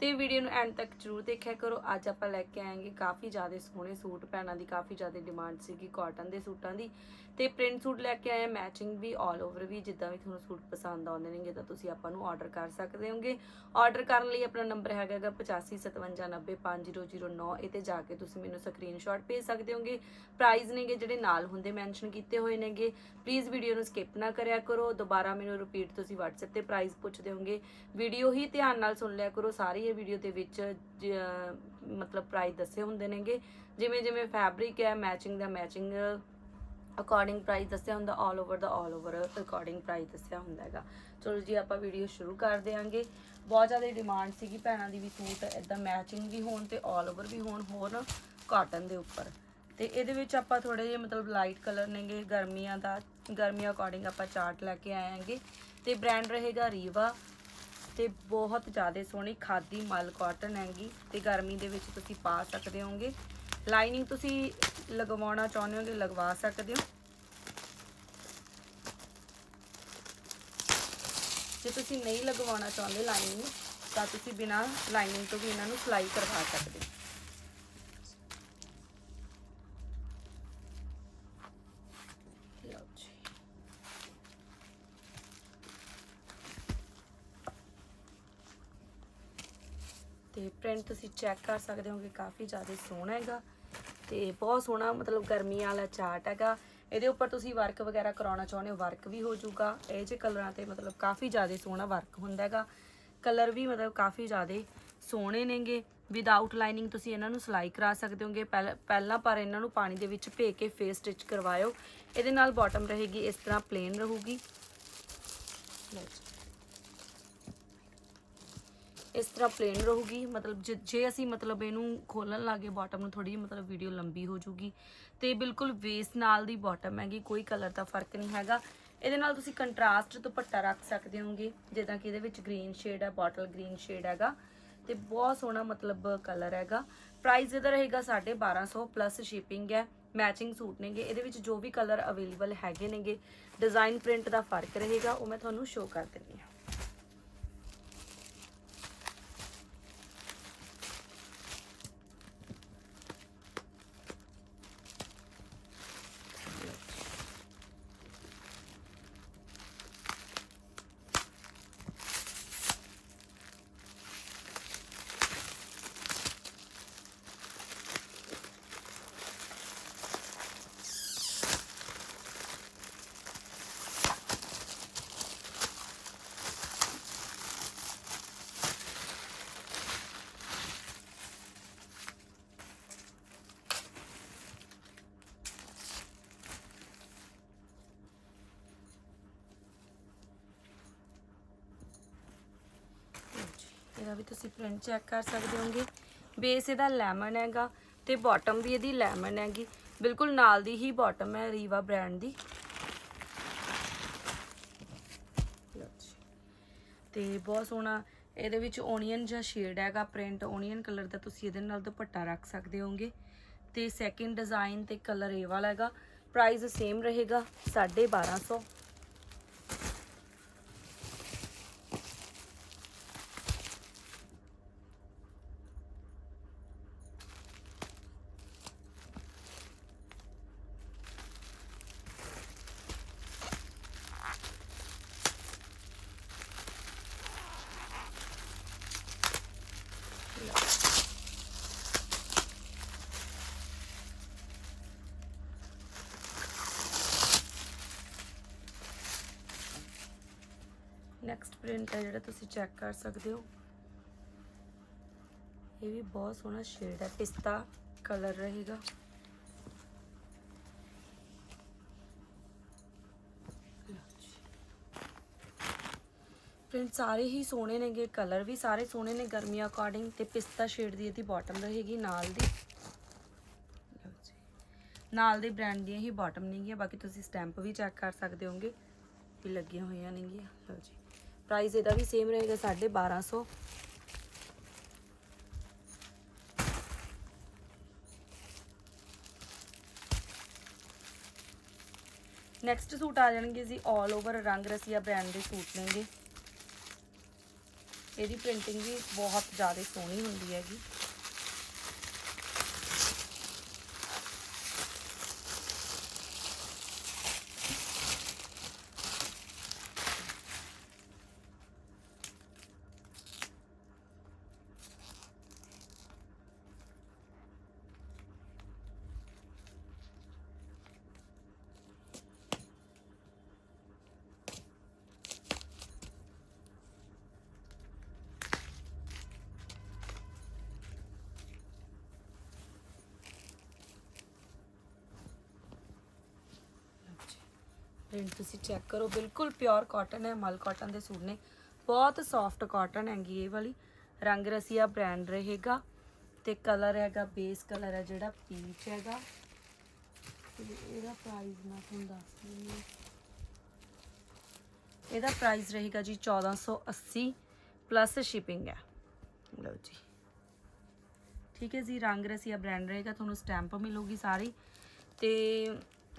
ਤੇ ਵੀਡੀਓ ਨੂੰ ਐਂਡ ਤੱਕ ਜਰੂਰ ਦੇਖਿਆ ਕਰੋ। ਅੱਜ ਆਪਾਂ ਲੈ ਕੇ ਆਏਗੇ ਕਾਫੀ ਜ਼ਿਆਦਾ ਸੋਹਣੇ ਸੂਟ ਭੈਣਾਂ ਦੀ, ਕਾਫੀ ਜ਼ਿਆਦਾ ਡਿਮਾਂਡ ਸੀਗੀ ਕਾਟਨ ਦੇ ਸੂਟਾਂ ਦੀ। ਤੇ ਪ੍ਰਿੰਟ ਸੂਟ ਲੈ ਕੇ ਆਏ ਮੈਚਿੰਗ ਵੀ ਆਲ ਓਵਰ ਵੀ, ਜਿੱਦਾਂ ਵੀ ਤੁਹਾਨੂੰ ਸੂਟ ਪਸੰਦ ਆਉਂਦੇ ਨੇਗੇ, ਤਾਂ ਤੁਸੀਂ ਆਪਾਂ ਨੂੰ ਆਰਡਰ ਕਰ ਸਕਦੇ ਹੋਗੇ। ਆਰਡਰ ਕਰਨ ਲਈ ਆਪਣਾ ਨੰਬਰ ਹੈਗਾ ਗਾ 8557905009 ਇਹ ਤੇ ਜਾ ਕੇ ਤੁਸੀਂ ਮੈਨੂੰ ਸਕਰੀਨਸ਼ਾਟ ਭੇਜ ਸਕਦੇ ਹੋਗੇ। ਪ੍ਰਾਈਸ ਨੇਗੇ ਜਿਹੜੇ ਨਾਲ ਹੁੰਦੇ ਮੈਂਸ਼ਨ ਕੀਤੇ ਹੋਏ ਨੇਗੇ। ਪਲੀਜ਼ ਵੀਡੀਓ ਨੂੰ ਸਕਿਪ ਨਾ ਕਰਿਆ ਕਰੋ। ਦੁਬਾਰਾ ਮੈਨੂੰ ਰਿਪੀਟ ਤੁਸੀਂ WhatsApp ਤੇ ਪ੍ਰਾਈਸ ਪੁੱਛਦੇ ਹੋਗੇ। ਵੀਡੀਓ ਹੀ ਧਿਆਨ ਨਾਲ ਸੁਣ ਲਿਆ ਕਰੋ। ਸਾਰੀ ਇਹ ਵੀਡੀਓ ਦੇ ਵਿੱਚ, ਜ- ਮਤਲਬ ਪ੍ਰਾਈਸ ਦੱਸੇ ਹੁੰਦੇ ਨੇਗੇ। ਜਿਵੇਂ ਜਿਵੇਂ ਫੈਬਰਿਕ ਹੈ ਮੈਚਿੰਗ ਦਾ ਮੈਚਿੰਗ ਅਕੋਰਡਿੰਗ ਪ੍ਰਾਈਸ ਦੱਸਿਆ ਹੁੰਦਾ ਆਲ ਓਵਰ ਦਾ ਆਲ ਓਵਰ ਅਕੋਰਡਿੰਗ ਪ੍ਰਾਈਸ ਦੱਸਿਆ ਹੁੰਦਾ ਹੈਗਾ। ਚਲੋ ਜੀ, ਆਪਾਂ ਵੀਡੀਓ ਸ਼ੁਰੂ ਕਰ ਦਿਆਂਗੇ। ਬਹੁਤ ਜ਼ਿਆਦਾ ਡਿਮਾਂਡ ਸੀਗੀ ਭੈਣਾਂ ਦੀ ਵੀ ਸੂਟ ਇਦਾਂ ਮੈਚਿੰਗ ਵੀ ਹੋਣ ਤੇ ਆਲ ਓਵਰ ਵੀ ਹੋਣ, ਹੋਰ ਕਾਟਨ ਦੇ ਉੱਪਰ। ਤੇ ਇਹਦੇ ਵਿੱਚ ਆਪਾਂ ਥੋੜੇ ਜਿਹੇ ਮਤਲਬ ਲਾਈਟ ਕਲਰ ਨੇਗੇ, ਗਰਮੀਆਂ ਦਾ, ਗਰਮੀਆਂ ਅਕੋਰਡਿੰਗ ਆਪਾਂ ਚਾਰਟ ਲੈ ਕੇ ਆਏ ਆਂਗੇ ਤੇ ਬ੍ਰਾਂਡ ਰਹੇਗਾ ਰੀਵਾ ਤੇ ਬਹੁਤ ਜ਼ਿਆਦਾ ਸੋਹਣੀ ਖਾਦੀ ਮਲ ਕਾਟਨ ਹੈਗੀ ਤੇ ਗਰਮੀ ਦੇ ਵਿੱਚ ਤੁਸੀਂ ਪਾ ਸਕਦੇ ਹੋਗੇ ਲਾਈਨਿੰਗ ਤੁਸੀਂ ਲਗਵਾਉਣਾ ਚਾਹੁੰਦੇ ਹੋਗੇ, ਲਗਵਾ ਸਕਦੇ ਹੋ। ਜੇ ਤੁਸੀਂ ਨਹੀਂ ਲਗਵਾਉਣਾ ਚਾਹੁੰਦੇ ਲਾਈਨਿੰਗ ਤਾਂ ਤੁਸੀਂ ਬਿਨਾ ਲਾਈਨਿੰਗ ਤੋਂ ਵੀ ਇਹਨਾਂ ਨੂੰ ਸਿਲਾਈ ਕਰਵਾ ਸਕਦੇ ਹੋ ਲਓ ਜੀ ਤੇ ਪ੍ਰਿੰਟ ਤੁਸੀਂ ਚੈੱਕ ਕਰ ਸਕਦੇ ਹੋ ਕਿ ਕਾਫੀ ਜ਼ਿਆਦਾ ਸੋਹਣਾ ਹੈਗਾ ਤੇ ਬਹੁਤ ਸੋਹਣਾ ਮਤਲਬ ਗਰਮੀਆਂ ਵਾਲਾ ਚਾਰਟ ਹੈਗਾ। ਇਹਦੇ ਉੱਪਰ ਤੁਸੀਂ ਵਰਕ ਵਗੈਰਾ ਕਰਾਉਣਾ ਚਾਹੁੰਦੇ ਹੋ ਵਰਕ ਵੀ ਹੋ ਜਾਊਗਾ। ਇਹ ਜੇ ਕਲਰਾਂ ਤੇ ਮਤਲਬ ਕਾਫੀ ਜ਼ਿਆਦਾ ਸੋਹਣਾ ਵਰਕ ਹੁੰਦਾ ਹੈਗਾ। ਕਲਰ ਵੀ ਮਤਲਬ ਕਾਫੀ ਜ਼ਿਆਦਾ ਸੋਹਣੇ ਨੇਗੇ। ਵਿਦਆਊਟ ਲਾਈਨਿੰਗ ਤੁਸੀਂ ਇਹਨਾਂ ਨੂੰ ਸਿਲਾਈ ਕਰਾ ਸਕਦੇ ਹੋਗੇ। ਪਹਿਲ- ਪਹਿਲਾਂ ਪਰ ਇਹਨਾਂ ਨੂੰ ਪਾਣੀ ਦੇ ਵਿੱਚ ਭੇ ਕੇ ਫੇਸ ਸਟਿਚ ਕਰਵਾਇਓ। ਇਹਦੇ ਨਾਲ ਬਾਟਮ ਰਹੇਗੀ, ਇਸ ਤਰ੍ਹਾਂ ਪਲੇਨ ਰਹੂਗੀ। ਲਓ ਇਸ ਤਰ੍ਹਾਂ ਪਲੇਨ ਰਹੂਗੀ। ਮਤਲਬ ਜੇ- ਜੇ ਅਸੀਂ ਮਤਲਬ ਇਹਨੂੰ ਖੋਲਣ ਲੱਗੇ ਬਾਟਮ ਨੂੰ ਥੋੜੀ ਜਿਹੀ ਮਤਲਬ ਵੀਡੀਓ ਲੰਬੀ ਹੋ ਜੂਗੀ ਤੇ ਬਿਲਕੁਲ ਵੇਸ ਨਾਲ ਦੀ ਬਾਟਮ ਹੈਗੀ, ਕੋਈ ਕਲਰ ਦਾ ਫ਼ਰਕ ਨਹੀਂ ਹੈਗਾ। ਇਹਦੇ ਨਾਲ ਤੁਸੀਂ ਕੰਟਰਾਸਟ ਦੁਪੱਟਾ ਰੱਖ ਸਕਦੇ ਹੋਗੇ, ਜਿੱਦਾਂ ਕਿ ਇਹਦੇ ਵਿੱਚ ਗ੍ਰੀਨ ਸ਼ੇਡ ਹੈ ਬੋਟਲ ਗ੍ਰੀਨ ਸ਼ੇਡ ਹੈਗਾ। ਤੇ ਬਹੁਤ ਸੋਹਣਾ ਮਤਲਬ ਕਲਰ ਹੈਗਾ। ਪ੍ਰਾਈਸ ਇਹਦਾ ਰਹੇਗਾ 1250 ਪਲੱਸ ਸ਼ਿਪਿੰਗ ਹੈ ਮੈਚਿੰਗ ਸੂਟ ਨੇਗੇ। ਇਹਦੇ ਵਿੱਚ ਜੋ ਵੀ ਕਲਰ ਅਵੇਲੇਬਲ ਹੈਗੇ ਨੇਗੇ ਡਿਜ਼ਾਈਨ ਪ੍ਰਿੰਟ ਦਾ ਫ਼ਰਕ ਰਹੇਗਾ, ਉਹ ਮੈਂ ਤੁਹਾਨੂੰ ਸ਼ੋਅ ਕਰ ਦਿੰਦੀ ਹਾਂ। ਇਹਦਾ ਵੀ ਤੁਸੀਂ ਪ੍ਰਿੰਟ ਚੈੱਕ ਕਰ ਸਕਦੇ ਹੋਗੇ। ਬੇਸ ਇਹਦਾ ਲੈਮਨ ਹੈਗਾ ਤੇ ਬਾਟਮ ਵੀ ਇਹਦੀ ਲੈਮਨ ਹੈਗੀ। ਬਿਲਕੁਲ ਨਾਲ ਦੀ ਹੀ ਬਾਟਮ ਹੈ ਰੀਵਾ ਬ੍ਰਾਂਡ ਦੀ। ਤੇ ਬਹੁਤ ਸੋਹਣਾ ਇਹਦੇ ਵਿੱਚ ਓਨੀਅਨ ਜਾਂ ਸ਼ੇਡ ਹੈਗਾ ਪ੍ਰਿੰਟ ਓਨੀਅਨ ਕਲਰ ਦਾ ਤੁਸੀਂ ਇਹਦੇ ਨਾਲ ਦੁਪੱਟਾ ਰੱਖ ਸਕਦੇ ਹੋਗੇ। ਤੇ ਸੈਕਿੰਡ ਡਿਜ਼ਾਈਨ ਤੇ ਕਲਰ ਇਹ ਵਾਲਾ ਹੈਗਾ। ਪ੍ਰਾਈਸ ਸੇਮ ਰਹੇਗਾ 1250 ਨੈਕਸਟ ਪ੍ਰਿੰਟ ਹੈ ਜਿਹੜਾ ਤੁਸੀਂ ਚੈੱਕ ਕਰ ਸਕਦੇ ਹੋ। ਇਹ ਵੀ ਬਹੁਤ ਸੋਹਣਾ ਸ਼ੇਡ ਹੈ। ਪਿਸਤਾ ਕਲਰ ਰਹੇਗਾ। ਪ੍ਰਿੰਟ ਸਾਰੇ ਹੀ ਸੋਹਣੇ ਨੇਗੇ ਕਲਰ ਵੀ ਸਾਰੇ ਸੋਹਣੇ ਨੇ ਗਰਮੀਆਂ ਅਕੋਰਡਿੰਗ ਤੇ ਪਿਸਤਾ ਸ਼ੇਡ ਦੀ ਇਹਦੀ ਬਾਟਮ ਰਹੇਗੀ, ਨਾਲ ਦੀ। ਨਾਲ ਦੇ ਬ੍ਰਾਂਡ ਦੀਆਂ ਹੀ ਬਾਟਮ ਨੇਗੀਆਂ, ਬਾਕੀ ਤੁਸੀਂ ਸਟੈਂਪ ਵੀ ਚੈੱਕ ਕਰ ਸਕਦੇ ਹੋਗੇ। ਵੀ ਲੱਗੀਆਂ ਹੋਈਆਂ ਨੇਗੀਆਂ। ਲਓ ਜੀ। ਪ੍ਰਾਈਸ ਇਹਦਾ ਵੀ ਸੇਮ ਰਹੇਗਾ 1250 ਨੈਕਸਟ ਸੂਟ ਆ ਜਾਣਗੇ ਜੀ 올 ਓਵਰ ਰੰਗ ਰਸੀਆ ਬ੍ਰਾਂਡ ਦੇ ਸੂਟ ਨੇਗੇ। ਇਹਦੀ ਪ੍ਰਿੰਟਿੰਗ ਵੀ ਬਹੁਤ ਜ਼ਿਆਦਾ ਸੋਹਣੀ ਹੁੰਦੀ ਹੈਗੀ। ਪ੍ਰਿੰਟ ਤੁਸੀਂ ਚੈੱਕ ਕਰੋ। ਬਿਲਕੁਲ ਪਿਓਰ ਕਾਟਨ ਹੈ ਮਲ ਕਾਟਨ ਦੇ ਸੂਟ ਨੇ। ਬਹੁਤ ਸੌਫਟ ਕਾਟਨ ਹੈਗੀ ਇਹ ਵਾਲੀ। ਰੰਗ ਰਸੀਆ ਬ੍ਰਾਂਡ ਰਹੇਗਾ। ਤੇ ਕਲਰ ਹੈਗਾ ਬੇਸ ਕਲਰ ਹੈ ਜਿਹੜਾ ਪੀਚ ਹੈਗਾ। ਇਹਦਾ ਪ੍ਰਾਈਸ ਮੈਂ ਤੁਹਾਨੂੰ ਦੱਸ ਦਿੰਦੀ ਹਾਂ। ਇਹਦਾ ਪ੍ਰਾਈਸ ਰਹੇਗਾ ਜੀ 1480 ਪਲੱਸ ਸ਼ਿਪਿੰਗ ਹੈ। ਲਓ ਜੀ। ਠੀਕ ਹੈ ਜੀ, ਰੰਗ ਰਸੀਆ ਬ੍ਰਾਂਡ ਰਹੇਗਾ। ਤੁਹਾਨੂੰ ਸਟੈਂਪ ਮਿਲੂਗੀ ਸਾਰੀ। ਤੇ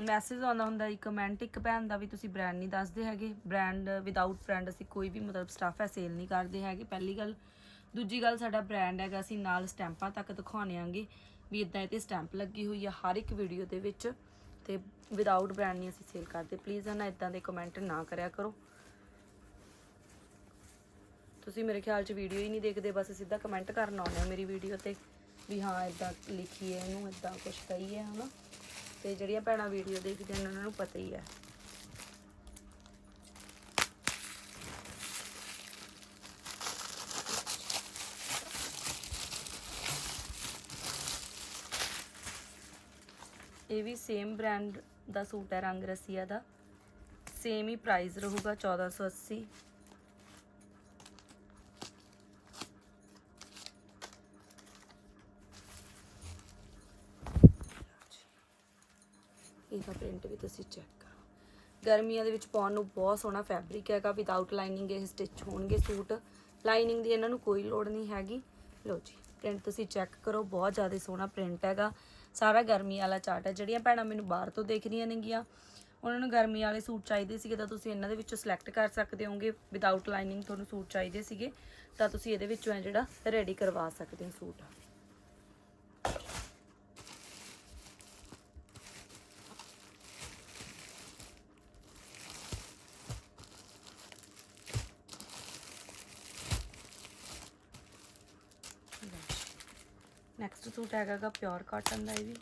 ਮੈਸੇਜ ਆਉਂਦਾ ਹੁੰਦਾ ਇੱਕ ਕਮੈਂਟ ਇੱਕ ਭੈਣ ਦਾ ਵੀ ਤੁਸੀਂ ਬ੍ਰਾਂਡ ਨਹੀਂ ਦੱਸਦੇ ਹੈਗੇ। ਬ੍ਰਾਂਡ ਵਿਦਆਊਟ ਬ੍ਰਾਂਡ ਅਸੀਂ ਕੋਈ ਵੀ ਮਤਲਬ ਸਟਾਫ ਹੈ ਸੇਲ ਨਹੀਂ ਕਰਦੇ ਹੈਗੇ। ਪਹਿਲੀ ਗੱਲ, ਦੂਜੀ ਗੱਲ ਸਾਡਾ ਬ੍ਰਾਂਡ ਹੈਗਾ, ਅਸੀਂ ਨਾਲ ਸਟੈਂਪਾਂ ਤੱਕ ਦਿਖਾਉਣੇ ਆਂਗੇ। ਵੀ ਇਦਾਂ ਇਹ ਤੇ ਸਟੈਂਪ ਲੱਗੀ ਹੋਈ ਆ ਹਰ ਇੱਕ ਵੀਡੀਓ ਦੇ ਵਿੱਚ ਤੇ ਵਿਦਆਊਟ ਬ੍ਰਾਂਡ ਨਹੀਂ ਅਸੀਂ ਸੇਲ ਕਰਦੇ। ਪਲੀਜ਼ ਨਾ ਇਦਾਂ ਦੇ ਕਮੈਂਟ ਨਾ ਕਰਿਆ ਕਰੋ। ਤੁਸੀਂ ਮੇਰੇ ਖਿਆਲ 'ਚ ਵੀਡੀਓ ਹੀ ਨਹੀਂ ਦੇਖਦੇ, ਬਸ ਸਿੱਧਾ ਕਮੈਂਟ ਕਰਨ ਆਉਂਦੇ ਹੋ ਮੇਰੀ ਵੀਡੀਓ ਤੇ। ਵੀ ਹਾਂ, ਇਦਾਂ ਲਿਖੀਏ ਇਹਨੂੰ, ਇਦਾਂ ਕੁਝ ਕਹੀਏ ਹੈ, ਹਨਾ? ਤੇ ਜਿਹੜੀਆਂ ਭੈਣਾਂ ਵੀਡੀਓ ਦੇਖਦੀਆਂ ਨੇ, ਉਹਨਾਂ ਨੂੰ ਪਤਾ ਹੀ ਹੈ ਇਹ ਵੀ ਸੇਮ ਬ੍ਰਾਂਡ ਦਾ ਸੂਟ ਹੈ, ਰੰਗ ਰਸੀਆ ਦਾ। ਸੇਮ ਹੀ ਪ੍ਰਾਈਸ ਰਹੂਗਾ 1480 ਇਹਦਾ ਪ੍ਰਿੰਟ ਵੀ ਤੁਸੀਂ ਚੈੱਕ ਕਰੋ। ਗਰਮੀਆਂ ਦੇ ਵਿੱਚ ਪਾਉਣ ਨੂੰ ਬਹੁਤ ਸੋਹਣਾ ਫੈਬਰਿਕ ਹੈਗਾ ਵਿਦਆਊਟ ਲਾਈਨਿੰਗ ਇਹ ਸਟਿਚ ਹੋਣਗੇ ਸੂਟ। ਲਾਈਨਿੰਗ ਦੀ ਇਹਨਾਂ ਨੂੰ ਕੋਈ ਲੋੜ ਨਹੀਂ ਹੈਗੀ। ਲਓ ਜੀ ਪ੍ਰਿੰਟ ਤੁਸੀਂ ਚੈੱਕ ਕਰੋ, ਬਹੁਤ ਜ਼ਿਆਦਾ ਸੋਹਣਾ ਪ੍ਰਿੰਟ ਹੈਗਾ। ਸਾਰਾ ਗਰਮੀ ਵਾਲਾ ਚਾਰਟ ਹੈ। ਜਿਹੜੀਆਂ ਭੈਣਾਂ ਮੈਨੂੰ ਬਾਹਰ ਤੋਂ ਦੇਖ ਰਹੀਆਂ ਨੇਗੀਆਂ, ਉਹਨਾਂ ਨੂੰ ਗਰਮੀ ਵਾਲੇ ਸੂਟ ਚਾਹੀਦੇ ਸੀਗੇ, ਤਾਂ ਤੁਸੀਂ ਇਹਨਾਂ ਦੇ ਵਿੱਚੋਂ ਸਿਲੈਕਟ ਕਰ ਸਕਦੇ ਹੋਗੇ। ਵਿਦਆਊਟ ਲਾਈਨਿੰਗ ਤੁਹਾਨੂੰ ਸੂਟ ਚਾਹੀਦੇ ਸੀਗੇ, ਤਾਂ ਤੁਸੀਂ ਇਹਦੇ ਵਿੱਚੋਂ ਹੈ ਜਿਹੜਾ ਰੈਡੀ ਕਰਵਾ ਸਕਦੇ ਹੋ ਸੂਟ ਨੈਕਸਟ ਸੂਟ ਹੈਗਾ ਪਿਓਰ ਕਾਟਨ ਦਾ ਇਹ ਵੀ।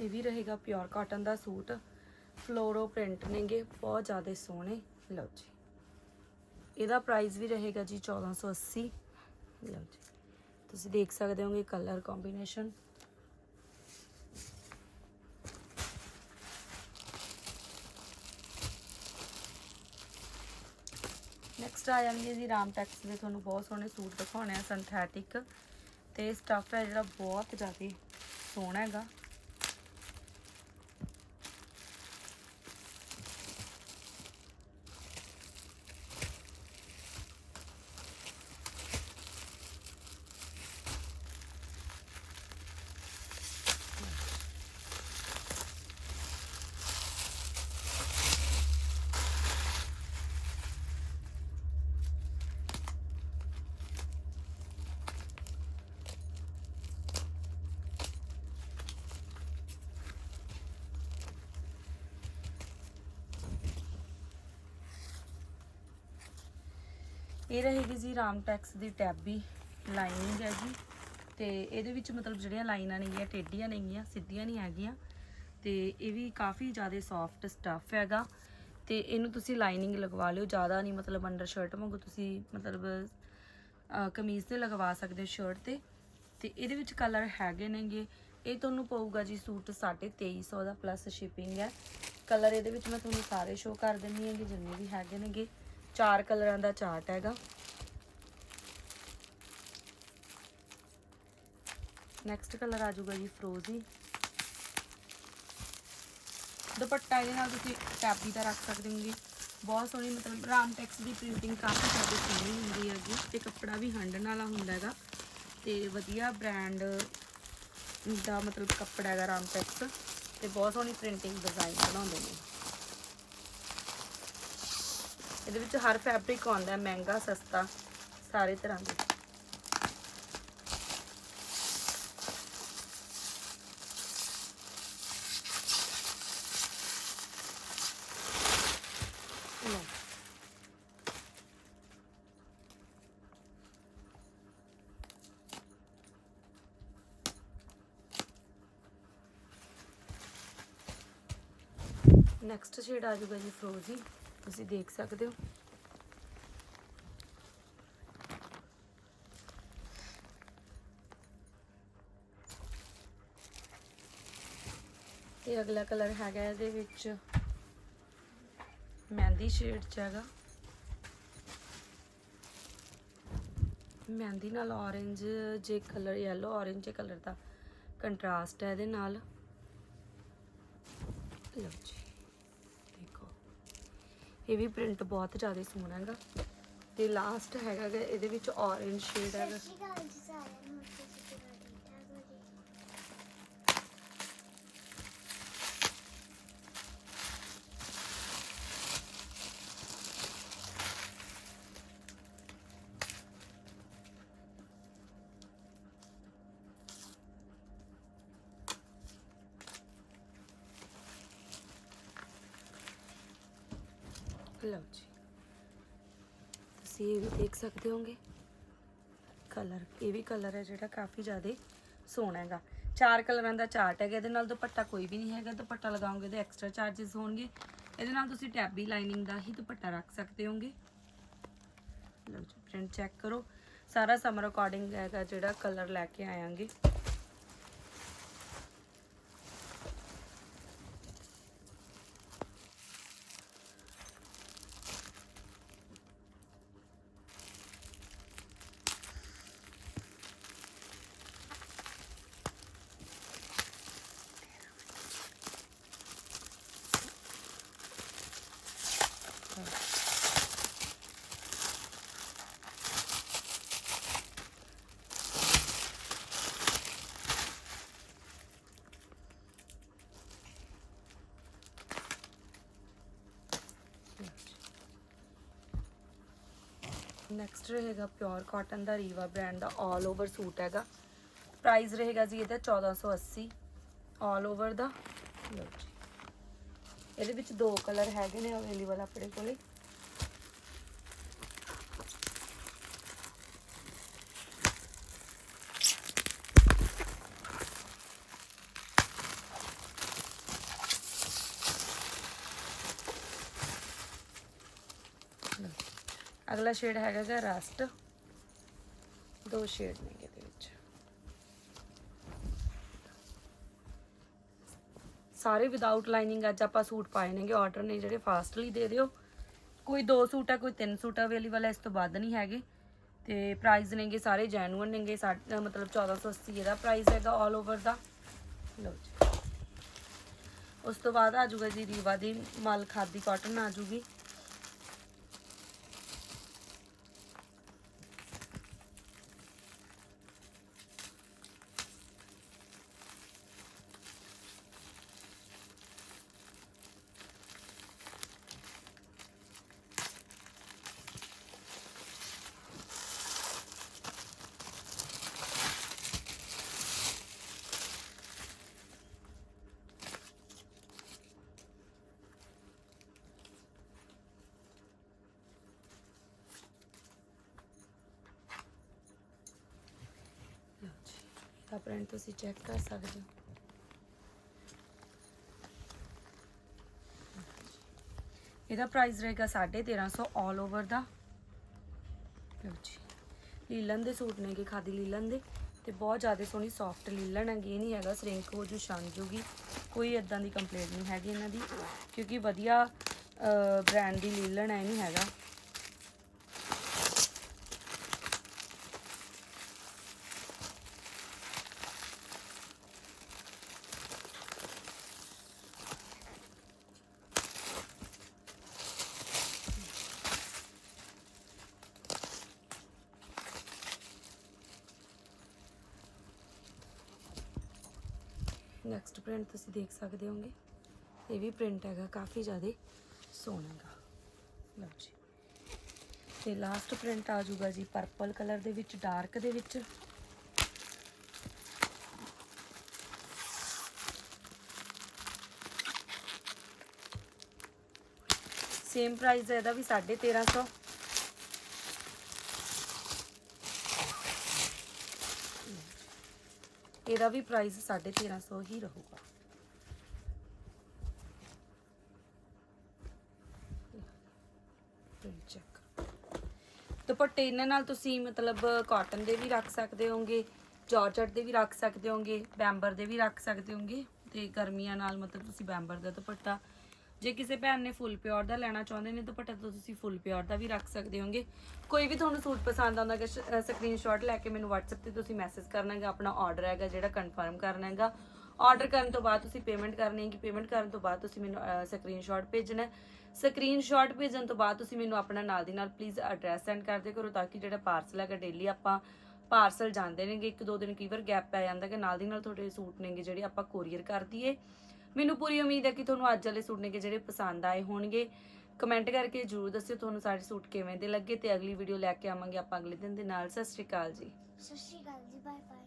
ਇਹ ਵੀ ਰਹੇਗਾ ਪਿਓਰ ਕਾਟਨ ਦਾ ਸੂਟ। ਫਲੋਰੋ ਪ੍ਰਿੰਟ ਨੇਗੇ, ਬਹੁਤ ਜ਼ਿਆਦਾ ਸੋਹਣੇ। ਲਓ ਜੀ। ਇਹਦਾ ਪ੍ਰਾਈਸ ਵੀ ਰਹੇਗਾ ਜੀ 1480 ਲਓ ਜੀ। ਤੁਸੀਂ ਦੇਖ ਸਕਦੇ ਹੋਗੇ ਕਲਰ ਕੰਬੀਨੇਸ਼ਨ ਨੈਕਸਟ ਆ ਜਾਣਗੇ ਜੀ ਰਾਮ ਟੈਕਸ ਦੇ। ਤੁਹਾਨੂੰ ਬਹੁਤ ਸੋਹਣੇ ਸੂਟ ਦਿਖਾਉਣੇ ਆ ਸਿੰਥੈਟਿਕ ਤੇ ਸਟਫ ਹੈ ਜਿਹੜਾ ਬਹੁਤ ਜ਼ਿਆਦਾ ਸੋਹਣਾ ਹੈਗਾ। ਇਹ ਰਹੇਗੀ ਜੀ ਰਾਮ ਟੈਕਸ ਦੀ ਟੈਬੀ ਲਾਈਨਿੰਗ ਹੈ ਜੀ। ਤੇ ਇਹਦੇ ਵਿੱਚ ਮਤਲਬ ਜਿਹੜੀਆਂ ਲਾਈਨਾਂ ਨੇਗੀਆਂ, ਟੇਢੀਆਂ ਨੇਗੀਆਂ, ਸਿੱਧੀਆਂ ਨਹੀਂ ਹੈਗੀਆਂ। ਤੇ ਇਹ ਵੀ ਕਾਫੀ ਜ਼ਿਆਦਾ ਸੌਫਟ ਸਟੱਫ ਹੈਗਾ। ਤੇ ਇਹਨੂੰ ਤੁਸੀਂ ਲਾਈਨਿੰਗ ਲਗਵਾ ਲਿਓ, ਜ਼ਿਆਦਾ ਨਹੀਂ ਮਤਲਬ ਅੰਡਰ ਸ਼ਰਟ ਵਾਂਗੂ ਤੁਸੀਂ ਮਤਲਬ ਕਮੀਜ਼ ਤੇ ਲਗਵਾ ਸਕਦੇ ਹੋ ਸ਼ਰਟ ਤੇ। ਤੇ ਇਹਦੇ ਵਿੱਚ ਕਲਰ ਹੈਗੇ ਨੇਗੇ। ਇਹ ਤੁਹਾਨੂੰ ਪਊਗਾ ਜੀ ਸੂਟ 2350 ਦਾ ਪਲੱਸ ਸ਼ਿਪਿੰਗ ਹੈ। ਕਲਰ ਇਹਦੇ ਵਿੱਚ ਮੈਂ ਤੁਹਾਨੂੰ ਸਾਰੇ ਸ਼ੋਅ ਕਰ ਦਿੰਨੀ ਹੈਗੀ ਜਿੰਨੇ ਵੀ ਹੈਗੇ ਨੇਗੇ। ਚਾਰ ਕਲਰਾਂ ਦਾ ਚਾਰਟ ਹੈਗਾ। ਨੈਕਸਟ ਕਲਰ ਆ ਜਾਊਗਾ ਜੀ ਫਰੋਜ਼ੀ ਦੁਪੱਟਾ ਇਹਦੇ ਨਾਲ ਤੁਸੀਂ ਟੈਬੀ ਦਾ ਰੱਖ ਸਕਦੇ ਹੋਗੇ। ਬਹੁਤ ਸੋਹਣੀ ਮਤਲਬ ਰਾਮ ਟੈਕਸ ਦੀ ਪ੍ਰਿੰਟਿੰਗ ਕਾਫੀ ਜ਼ਿਆਦਾ ਸੋਹਣੀ ਹੁੰਦੀ ਹੈਗੀ। ਤੇ ਕੱਪੜਾ ਵੀ ਹੰਡਣ ਵਾਲਾ ਹੁੰਦਾ ਹੈਗਾ। ਤੇ ਵਧੀਆ ਬ੍ਰਾਂਡ ਦਾ ਮਤਲਬ ਕੱਪੜਾ ਹੈਗਾ ਰਾਮ ਟੈਕਸ ਤੇ ਬਹੁਤ ਸੋਹਣੀ ਪ੍ਰਿੰਟਿੰਗ ਡਿਜ਼ਾਈਨ ਬਣਾਉਂਦੇ ਨੇ। ਇਹਦੇ ਵਿੱਚ ਹਰ ਫੈਬਰਿਕ ਆਉਂਦਾ ਮਹਿੰਗਾ, ਸਸਤਾ, ਸਾਰੇ ਤਰ੍ਹਾਂ ਦੇ। ਨੈਕਸਟ ਸ਼ੇਡ ਆ ਜਾਊਗਾ ਜੀ ਫਰੋਜ਼ੀ ਤੁਸੀਂ ਦੇਖ ਸਕਦੇ ਹੋ। ਤੇ ਅਗਲਾ ਕਲਰ ਹੈਗਾ ਇਹਦੇ ਵਿੱਚ ਮਹਿੰਦੀ ਸ਼ੇਡ ਚ ਹੈਗਾ। ਮਹਿੰਦੀ ਨਾਲ orange ਜੇ ਕਲਰ yellow, orange ਜੇ ਕਲਰ ਦਾ ਕੰਟਰਾਸਟ ਹੈ ਇਹਦੇ ਨਾਲ। ਲਓ ਜੀ। ਇਹ ਵੀ ਪ੍ਰਿੰਟ ਬਹੁਤ ਜ਼ਿਆਦਾ ਸੋਹਣਾ ਹੈਗਾ। ਤੇ ਲਾਸਟ ਹੈਗਾ ਗਾ, ਇਹਦੇ ਵਿੱਚ orange ਸ਼ੇਡ ਹੈਗਾ। ਸਤਿ ਸ਼੍ਰੀ ਅਕਾਲ ਜੀ ਸਾਰਿਆਂ ਨੂੰ। ਲਓ ਜੀ। ਤੁਸੀਂ ਇਹ ਵੀ ਦੇਖ ਸਕਦੇ ਹੋਗੇ। ਕਲਰ, ਇਹ ਵੀ ਕਲਰ ਹੈ ਜਿਹੜਾ ਕਾਫੀ ਜ਼ਿਆਦਾ ਸੋਹਣਾ ਹੈਗਾ। ਚਾਰ ਕਲਰਾਂ ਦਾ ਚਾਰਟ ਹੈਗਾ, ਇਹਦੇ ਨਾਲ ਦੁਪੱਟਾ ਕੋਈ ਵੀ ਨਹੀਂ ਹੈਗਾ। ਦੁਪੱਟਾ ਲਗਾਓਗੇ ਤੇ ਐਕਸਟਰਾ ਚਾਰजेस ਹੋਣਗੇ। ਇਹਦੇ ਨਾਲ ਤੁਸੀਂ ਟੈਬੀ ਲਾਈਨਿੰਗ ਦਾ ਹੀ ਦੁਪੱਟਾ ਰੱਖ ਸਕਦੇ ਹੋਗੇ। ਲਓ ਜੀ ਪ੍ਰਿੰਟ ਚੈੱਕ ਕਰੋ। ਸਾਰਾ ਸਮਰ ਅਕੋਰਡਿੰਗ ਹੈਗਾ ਜਿਹੜਾ ਕਲਰ ਲੈ ਕੇ ਆਵਾਂਗੇ ਨੈਕਸਟ ਰਹੇਗਾ ਪਿਓਰ ਕਾਟਨ ਦਾ ਰੀਵਾ ਬ੍ਰਾਂਡ ਦਾ 올 ਓਵਰ ਸੂਟ ਹੈਗਾ। ਪ੍ਰਾਈਸ ਰਹੇਗਾ ਜੀ ਇਹਦਾ 1480 올 ਓਵਰ ਦਾ। ਲਓ ਜੀ। ਇਹਦੇ ਵਿੱਚ ਦੋ ਕਲਰ ਹੈਗੇ ਨੇ ਅਵੇਲੇਬਲ ਆਪਣੇ ਕੋਲੇ। ਅਗਲਾ ਸ਼ੇਡ ਹੈਗਾ ਗਾ ਰਸਟ ਦੋ ਸ਼ੇਡ ਨੇ ਇਹਦੇ ਵਿੱਚ। ਸਾਰੇ ਵਿਦਆਊਟ ਲਾਈਨਿੰਗ ਅੱਜ ਆਪਾਂ ਸੂਟ ਪਾਏ ਨੇਗੇ। ਆਰਡਰ ਨੇ ਜਿਹੜੇ ਫਾਸਟਲੀ ਦੇ ਦਿਓ। ਕੋਈ ਦੋ ਸੂਟ ਆ, ਕੋਈ ਤਿੰਨ ਸੂਟ ਅਵੇਲੇਬਲ ਹੈ ਇਸ ਤੋਂ ਵੱਧ ਨਹੀਂ ਹੈਗੇ। ਤੇ ਪ੍ਰਾਈਸ ਨੇਗੇ ਸਾਰੇ ਜੈਨੂਅਨ ਨੇਗੇ। ਸਾ- ਅਹ ਮਤਲਬ 1480 ਇਹਦਾ ਪ੍ਰਾਈਸ ਹੈਗਾ 올 ਓਵਰ ਦਾ। ਲਓ ਜੀ। ਉਸ ਤੋਂ ਬਾਅਦ ਆ ਜਾਊਗਾ ਜੀ ਰੀਵਾ ਦੀ ਮਲ ਖਾਦੀ ਕਾਟਨ ਆ ਜਾਊਗੀ ਲਓ ਜੀ ਤਾਂ ਪ੍ਰਿੰਟ ਤੁਸੀਂ ਚੈੱਕ ਕਰ ਸਕਦੇ ਹੋ। ਇਹਦਾ ਪ੍ਰਾਈਸ ਰਹੇਗਾ 1350 ਆਲ ਓਵਰ ਦਾ। ਲਓ ਜੀ, ਲੀਲਨ ਦੇ ਸੂਟ ਨੇਗੇ ਖਾਦੀ ਲੀਲਨ ਦੇ ਤੇ ਬਹੁਤ ਜ਼ਿਆਦਾ ਸੋਹਣੀ ਸੌਫਟ ਲੀਲਣ ਹੈਗੀ, ਇਹ ਨਹੀਂ ਹੈਗਾ ਸਰਿੰਕ ਹੋ ਜੂ, ਛੰਗ ਜੂਗੀ। ਕੋਈ ਇਦਾਂ ਦੀ ਕੰਪਲੇਂਟ ਨਹੀਂ ਹੈਗੀ ਇਹਨਾਂ ਦੀ, ਕਿਉਂਕਿ ਵਧੀਆ ਬ੍ਰਾਂਡ ਦੀ ਲੀਲਣ ਹੈ ਇਹ ਨਹੀਂ ਹੈਗਾ। ਨੈਕਸਟ ਪ੍ਰਿੰਟ ਤੁਸੀਂ ਦੇਖ ਸਕਦੇ ਹੋਗੇ। ਇਹ ਵੀ ਪ੍ਰਿੰਟ ਹੈਗਾ, ਕਾਫੀ ਜ਼ਿਆਦਾ ਸੋਹਣਾ ਹੈਗਾ। ਲਓ ਜੀ। ਤੇ ਲਾਸਟ ਪ੍ਰਿੰਟ ਆ ਜਾਊਗਾ ਜੀ ਪਰਪਲ ਕਲਰ ਦੇ ਵਿੱਚ ਡਾਰਕ ਦੇ ਵਿੱਚ। ਸੇਮ ਪ੍ਰਾਈਸ ਹੈ ਇਹਦਾ ਵੀ 1350 ਇਹਦਾ ਵੀ ਪ੍ਰਾਈਸ 1350 ਹੀ ਰਹੂਗਾ। ਚੈੱਕ ਦੁਪੱਟੇ ਇਹਨਾਂ ਨਾਲ ਤੁਸੀਂ ਮਤਲਬ ਕਾਟਨ ਦੇ ਵੀ ਰੱਖ ਸਕਦੇ ਹੋਗੇ ਜਾਰਜਟ ਦੇ ਵੀ ਰੱਖ ਸਕਦੇ ਹੋਗੇ ਬੈਂਬਰ ਦੇ ਵੀ ਰੱਖ ਸਕਦੇ ਹੋਗੇ ਤੇ ਗਰਮੀਆਂ ਨਾਲ ਮਤਲਬ ਤੁਸੀਂ ਬੈਂਬਰ ਦਾ ਦੁਪੱਟਾ ਜੇ ਕਿਸੇ ਭੈਣ ਨੇ ਫੁੱਲ ਪਿਓਰ ਦਾ ਲੈਣਾ ਚਾਹੁੰਦੇ ਨੇ ਦੁਪੱਟਾ, ਤਾਂ ਤੁਸੀਂ ਫੁੱਲ ਪਿਓਰ ਦਾ ਵੀ ਰੱਖ ਸਕਦੇ ਹੋਗੇ। ਕੋਈ ਵੀ ਤੁਹਾਨੂੰ ਸੂਟ ਪਸੰਦ ਆਉਂਦਾ ਹੈ ਸਕਰੀਨਸ਼ਾਟ ਲੈ ਕੇ ਮੈਨੂੰ WhatsApp ਤੇ ਤੁਸੀਂ ਮੈਸੇਜ ਕਰਨਾ ਹੈਗਾ, ਆਪਣਾ ਆਰਡਰ ਹੈਗਾ ਜਿਹੜਾ ਕਨਫਰਮ ਕਰਨਾ ਹੈਗਾ। ਆਰਡਰ ਕਰਨ ਤੋਂ ਬਾਅਦ ਤੁਸੀਂ ਪੇਮੈਂਟ ਕਰਨੀ ਹੈ ਕਿ ਪੇਮੈਂਟ ਕਰਨ ਤੋਂ ਬਾਅਦ ਤੁਸੀਂ ਮੈਨੂੰ ਸਕਰੀਨਸ਼ਾਟ ਭੇਜਣਾ ਹੈ। ਸਕਰੀਨਸ਼ਾਟ ਭੇਜਣ ਤੋਂ ਬਾਅਦ ਤੁਸੀਂ ਮੈਨੂੰ ਆਪਣਾ ਨਾਲ ਦੀ ਨਾਲ ਪਲੀਜ਼ ਐਡਰੈਸ ਸੈਂਡ ਕਰਦੇ ਕਰੋ, ਤਾਂ ਕਿ ਜਿਹੜਾ ਪਾਰਸਲ ਹੈਗਾ ਡੇਲੀ ਆਪਾਂ ਪਾਰਸਲ ਜਾਂਦੇ ਨੇਗੇ, ਇੱਕ ਦੋ ਦਿਨ ਕਈ ਵਾਰ ਗੈਪ ਪੈ ਜਾਂਦਾ ਕਿ ਨਾਲ ਦੀ ਨਾਲ ਤੁਹਾਡੇ ਸੂਟ ਨੇਗੇ ਜਿਹੜੇ ਆਪਾਂ ਕੋਰੀਅਰ ਕਰ ਦਈਏ। ਮੈਨੂੰ ਪੂਰੀ ਉਮੀਦ ਹੈ ਕਿ ਤੁਹਾਨੂੰ ਅੱਜ ਵਾਲੇ ਸੂਟ ਨੇਗੇ ਜਿਹੜੇ ਪਸੰਦ ਆਏ ਹੋਣਗੇ। ਕਮੈਂਟ ਕਰਕੇ ਜਰੂਰ ਦੱਸਿਓ ਤੁਹਾਨੂੰ ਸਾਰੇ ਸੂਟ ਕਿਵੇਂ ਦੇ ਲੱਗੇ ਤੇ ਅਗਲੀ ਵੀਡੀਓ ਲੈ ਕੇ ਆਵਾਂਗੇ ਆਪਾਂ ਅਗਲੇ ਦਿਨ ਦੇ ਨਾਲ। ਸਤਿ ਸ਼੍ਰੀ ਅਕਾਲ ਜੀ। ਸਤਿ ਸ਼੍ਰੀ ਅਕਾਲ ਜੀ ਬਾਏ ਬਾਏ